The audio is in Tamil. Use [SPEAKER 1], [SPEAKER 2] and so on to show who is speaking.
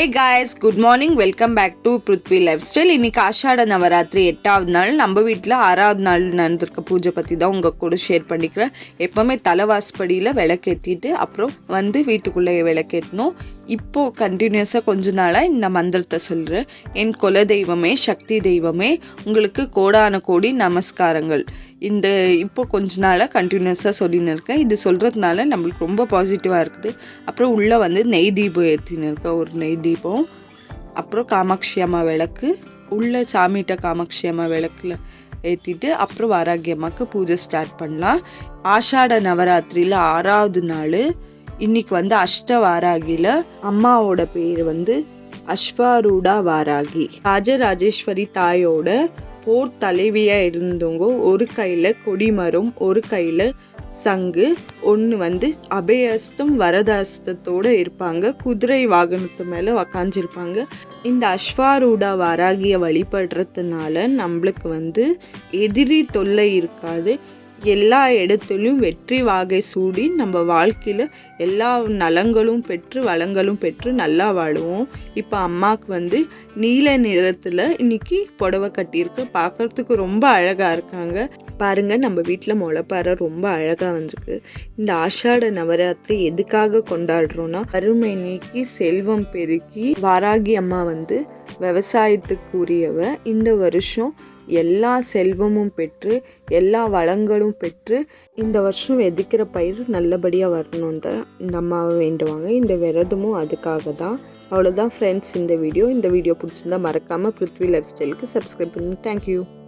[SPEAKER 1] Hey guys good morning welcome back to Prithvi lifestyle இன்னைக்கு ஆஷாட நவராத்திரி எட்டாவது நாள். நம்ம வீட்டில் ஆறாவது நாள் நடந்திருக்க பூஜை பற்றி தான் உங்கள் கூட ஷேர் பண்ணிக்கிறேன். எப்போவுமே தலைவாசப்படியில் விளக்கேற்றிட்டு அப்புறம் வந்து வீட்டுக்குள்ளே விளக்கேற்றணும் இப்போது கண்டினியூஸாக கொஞ்ச நாளாக இந்த மந்திரத்தை சொல்கிறேன் என் குல தெய்வமே சக்தி தெய்வமே உங்களுக்கு கோடான கோடி நமஸ்காரங்கள். இந்த இப்போ கொஞ்ச நாளாக கண்டினியூஸாக சொல்லின்னு இருக்கேன். இது சொல்கிறதுனால நம்மளுக்கு ரொம்ப பாசிட்டிவாக இருக்குது. அப்புறம் உள்ளே வந்து நெய் தீபம் ஏற்றின்னு இருக்கேன். ஒரு நெய் தீபம் அப்புறம் காமாட்சி அம்மா விளக்கு உள்ள சாமிகிட்ட காமாட்சி அம்மா விளக்கில் ஏற்றிட்டு அப்புறம் வாராகி அம்மாவுக்கு பூஜை ஸ்டார்ட் பண்ணலாம். ஆஷாட நவராத்திரியில் ஆறாவது நாள் இன்னைக்கு வந்து அஷ்ட வாராகியில் அம்மாவோட பேர் வந்து அஸ்வாரூடா வாராகி. ராஜராஜேஸ்வரி தாயோட போர் தலைவியாக இருந்தவங்க ஒரு கையில் கொடிமரம் ஒரு கையில் சங்கு ஒன்று வந்து அபயஸ்தம் வரதாஸ்தத்தோடு இருப்பாங்க. குதிரை வாகனத்து மேலே உக்காஞ்சிருப்பாங்க இந்த அஸ்வாரூடா வராகியை வழிபடுறதுனால நம்மளுக்கு வந்து எதிரி தொல்லை இருக்காது. எல்லா இடத்துலையும் வெற்றி வாகை சூடி நம்ம வாழ்க்கையில் எல்லா நலங்களும் பெற்று வளங்களும் பெற்று நல்லா வாழுவோம். இப்போ அம்மாவுக்கு வந்து நீல நிறத்தில் இன்னைக்கு புடவை கட்டியிருக்கு. பார்க்கறதுக்கு ரொம்ப அழகாக இருக்காங்க. பாருங்கள் நம்ம வீட்டில் முளைப்பாறை ரொம்ப அழகாக வந்திருக்கு. இந்த ஆஷாட நவராத்திரி எதுக்காக கொண்டாடுறோன்னா வறுமை நீக்கி செல்வம் பெருக்கி வாராகி அம்மா வந்து விவசாயத்துக்குரியவ இந்த வருஷம் எல்லா செல்வமும் பெற்று எல்லா வளங்களும் பெற்று இந்த வருஷம் வெதிக்கிற பயிர் நல்லபடியாக வரணும் தான் இந்த அம்மாவை வேண்டுவாங்க. இந்த விரதமும் அதுக்காக தான். அவ்வளோதான் ஃப்ரெண்ட்ஸ் இந்த வீடியோ இந்த வீடியோ பிடிச்சிருந்தா மறக்காமல் பிருத்வி லைஃப் ஸ்டைலுக்கு சப்ஸ்கிரைப் பண்ணுங்க தேங்க்யூ